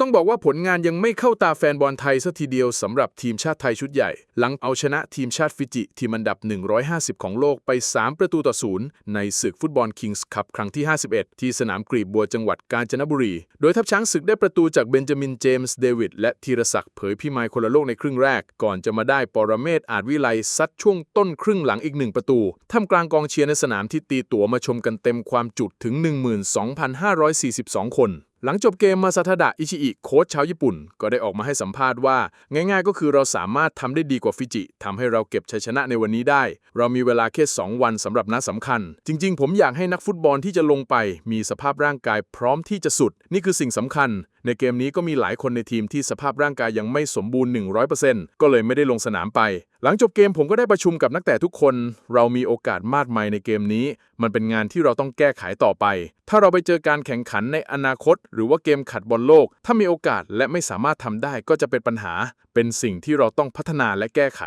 ต้องบอกว่าผลงานยังไม่เข้าตาแฟนบอลไทยสัทีเดียวสำหรับทีมชาติไทยชุดใหญ่ หลังเอาชนะทีมชาติฟิจิ ทีมอันดับ 150 ของโลกไป 3 ประตูต่อศูนย์ในศึกฟุตบอลคิงส์คัพครั้งที่ 51 ที่สนามกรีบบัวจังหวัดกาญจนบุรี โดยทัพช้างศึกได้ประตูจากเบนจามินเจมส์เดวิดและธีรศักดิ์เผยพิมายคนละโลกในครึ่งแรก ก่อนจะมาได้ปรเมศอาจวิไลซัดช่วงต้นครึ่งหลังอีกหนึ่งประตูท่ามกลางกองเชียร์ในสนามที่ตีตั๋วมาชมกันเต็มความจุถึง 12,542 คน หลังจบเกมมาซาทาดะอิชิอิโค้ชชาวญี่ปุ่น ก็ได้ออกมาให้สัมภาษณ์ว่า ง่ายๆ ก็คือเราสามารถทำได้ดีกว่าฟิจิทำให้เราเก็บชัยชนะในวันนี้ได้ เรามีเวลาแค่ 2 วันสำหรับนัดสำคัญ จริง ๆ ผมอยากให้นักฟุตบอลที่จะลงไป มีสภาพร่างกายพร้อมที่จะสุด นี่คือสิ่งสำคัญในเกมนี้ก็มีหลายคนในทีมที่สภาพร่างกายยังไม่สมบูรณ์ 100%ก็เลยไม่ได้ลงสนามไป หลังจบเกมผมก็ได้ประชุมกับนักเตะทุกคน เรามีโอกาสมากมายในเกมนี้ มันเป็นงานที่เราต้องแก้ไขต่อไป ถ้าเราไปเจอการแข่งขันในอนาคต หรือว่าเกมขัดบอลโลก ถ้ามีโอกาสและไม่สามารถทำได้ก็จะเป็นปัญหา เป็นสิ่งที่เราต้องพัฒนาและแก้ไข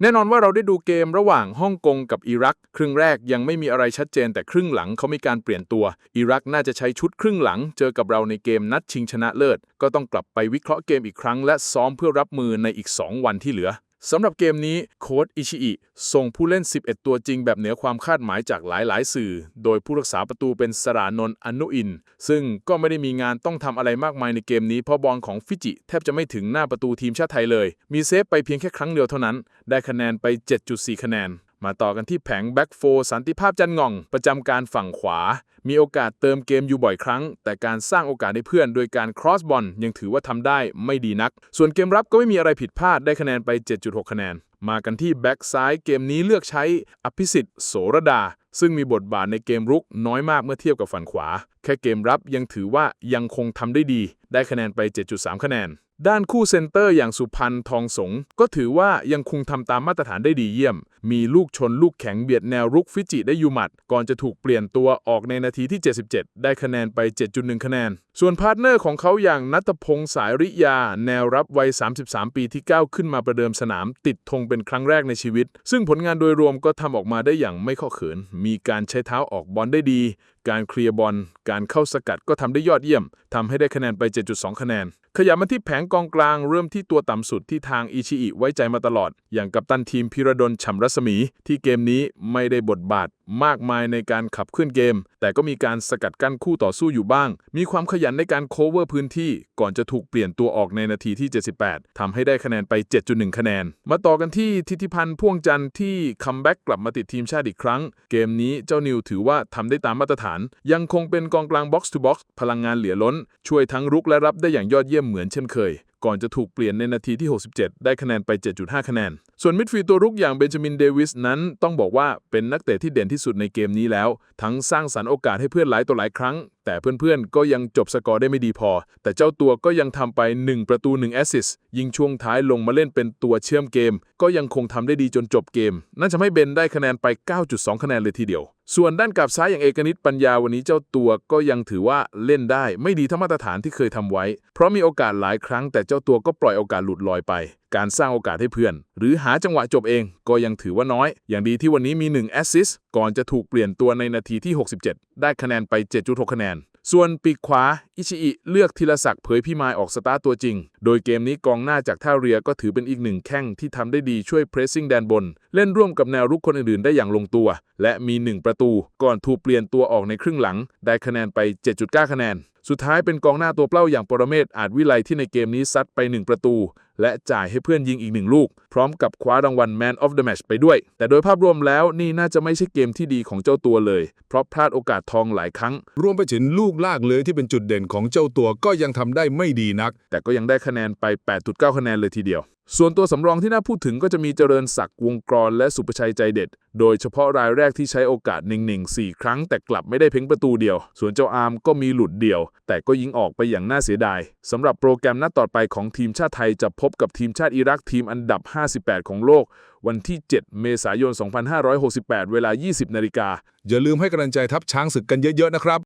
แน่นอนว่าเราได้ดูเกมระหว่างฮ่องกงกับอิรัก ครึ่งแรกยังไม่มีอะไรชัดเจนแต่ครึ่งหลังเขามีการเปลี่ยนตัว อิรักน่าจะใช้ชุดครึ่งหลัง เจอกับเราในเกมนัดชิงชนะเลิศ ก็ต้องกลับไปวิเคราะห์เกมอีกครั้ง และซ้อมเพื่อรับมือในอีก 2 วันที่เหลือ สำหรับเกมนี้โค้ดอิชิอิส่งผู้เล่น 11 ตัวจริงแบบเหนือความคาดหมายจากหลาย ๆ สื่อ โดยผู้รักษาประตูเป็นสรานนท์อนุอิน ซึ่งก็ไม่ได้มีงานต้องทำอะไรมากมายในเกมนี้ เพราะบอลของฟิจิ แทบจะไม่ถึงหน้าประตูทีมชาติไทยเลย มีเซฟไปเพียงแค่ครั้งเดียวเท่านั้น ได้คะแนนไป 7.4 คะแนน มาต่อกันที่แผงแบ็กโฟสันติภาพจันง่อง ประจำการฝั่งขวา มีโอกาสเติมเกมอยู่บ่อยครั้ง แต่การสร้างโอกาสให้เพื่อนโดยการครอสบอลยังถือว่าทำได้ไม่ดีนัก ส่วนเกมรับก็ไม่มีอะไรผิดพลาดได้คะแนนไป 7.6 คะแนน มากันที่แบ็กซ้ายเกมนี้เลือกใช้อภิสิทธิ์โสรดา ซึ่งมีบทบาทในเกมรุกน้อยมากเมื่อเทียบกับฝั่งขวา แค่เกมรับยังถือว่ายังคงทำได้ดี ได้คะแนนไป 7.3 คะแนนด้านคู่เซนเตอร์อย่างสุพันธ์ทองสง ก็ถือว่ายังคงทำตามมาตรฐานได้ดีเยี่ยม มีลูกชนลูกแข็งเบียดแนวรุกฟิจิได้ยู่มัด ก่อนจะถูกเปลี่ยนตัวออกในนาทีที่ 77 ได้คะแนนไป 7.1 คะแนน ส่วนพาร์ทเนอร์ของเขาอย่างนัทพงษ์สายริยา แนวรับวัย 33 ปีที่ก้าวขึ้นมาประเดิมสนาม ติดธงเป็นครั้งแรกในชีวิต ซึ่งผลงานโดยรวมก็ทำออกมาได้อย่างไม่ข้อเขิน มีการใช้เท้าออกบอลได้ดี การเคลียร์บอล การเข้าสกัดก็ทำได้ยอดเยี่ยมทำให้ได้คะแนนไป 7.2 คะแนน ขยับมาที่แผงกองกลางเริ่มที่ตัวต่ำสุดที่ทางอิชิอิไว้ใจมาตลอด อย่างกัปตันทีมพิรดลฉ่ำรัศมี ที่เกมนี้ไม่ได้บทบาท มากมายในการขับเคลื่อนเกม แต่ก็มีการสกัดกั้นคู่ต่อสู้อยู่บ้าง มีความขยนในการโคเวอร์พื้นที่ ก่อนจะถูกเปลี่ยนตัวออกในนาทีที่ 78ทำให้ได้คะแนนไป 7.1 คะแนน มาต่อกันที่ทิติพันธ์พ่วงจันทร์ที่คัมแบ็กกลับมาติดทีมชาติอีกครั้ง เกมนี้เจ้านิวถือว่าทำได้ตามมาตรฐาน ยังคงเป็นกองกลางบ็อกซ์ทูบ็อกซ์พลังงานเหลือล้น ช่วยทั้งรุกและรับได้อย่างยอดเยี่ยมเหมือนเช่นเคย ก่อนจะถูกเปลี่ยนในนาทีที่ 67 ได้คะแนนไป 7.5 คะแนน ส่วนมิดฟิลด์ตัวรุกอย่างเบนจามินเดวิสนั้นต้องบอกว่าเป็นนักเตะที่เด่นที่สุดในเกมนี้แล้ว ทั้งสร้างสรรค์โอกาสให้เพื่อนหลายต่อหลายครั้ง แต่เพื่อนๆ ก็ยังจบสกอร์ได้ไม่ดีพอ แต่เจ้าตัวก็ยังทำไป 1 ประตู1แอสซิสยิงช่วงท้ายลงมาเล่นเป็นตัวเชื่อมเกม ก็ยังคงทำได้ดีจนจบเกม นั่นทำให้เบนได้คะแนนไป 9.2 คะแนนเลยทีเดียวส่วนด้านกับซ้ายอย่างเอกนิตปัญญาวันนี้เจ้าตัวก็ยังถือว่าเล่นได้ไม่ดีเท่ามาตรฐานที่เคยทำไว้ เพราะมีโอกาสหลายครั้งแต่เจ้าตัวก็ปล่อยโอกาสหลุดลอยไป การสร้างโอกาสให้เพื่อน หรือหาจังหวะจบเองก็ยังถือว่าน้อย อย่างดีที่วันนี้มี1แอสซิสก่อนจะถูกเปลี่ยนตัวในนาทีที่ 67 ได้คะแนนไป 7.6 คะแนน ส่วนปีกขวา อิชิอิเลือกธีรศักดิ์เผยพิมายออกสตาร์ตตัวจริง โดยเกมนี้กองหน้าจากท่าเรือก็ถือเป็นอีกหนึ่งแข้งที่ทำได้ดีช่วยเพรสซิ่งแดนบน เล่นร่วมกับแนวรุกคนอื่นๆ ได้อย่างลงตัว และมี 1 ประตู ก่อนถูกเปลี่ยนตัวออกในครึ่งหลัง ได้คะแนนไป 7.9 คะแนน สุดท้ายเป็นกองหน้าตัวเปล้าอย่างปรเมศอาจวิไลที่ในเกมนี้ซัดไป 1 ประตู และจ่ายให้เพื่อนยิงอีกหนึ่งลูก พร้อมกับคว้ารางวัล Man of the Match ไปด้วย แต่โดยภาพรวมแล้วนี่น่าจะไม่ใช่เกมที่ดีของเจ้าตัวเลย เพราะพลาดโอกาสทองหลายครั้ง รวมไปถึงลูกลากเลยที่เป็นจุดเด่นของเจ้าตัวก็ยังทำได้ไม่ดีนัก แต่ก็ยังได้คะแนนไป 8.9 คะแนนเลยทีเดียวส่วนตัวสำรองที่น่าพูดถึงก็จะมีเจริญศักดิ์วงกรและสุประชัยใจเด็ด โดยเฉพาะรายแรกที่ใช้โอกาสหนึ่งๆ4ครั้งแต่กลับไม่ได้เพ่งประตูเดียว ส่วนเจ้าอาร์มก็มีหลุดเดียว แต่ก็ยิงออกไปอย่างน่าเสียดายสำหรับโปรแกรมนัดต่อไปของทีมชาติไทยจะพบกับทีมชาติอิรักทีมอันดับ 58 ของโลก วันที่ 7 เมษายน 2568 เวลา 20นาฬิกาอย่าลืมให้กำลังใจทัพช้างศึกกันเยอะๆนะครับ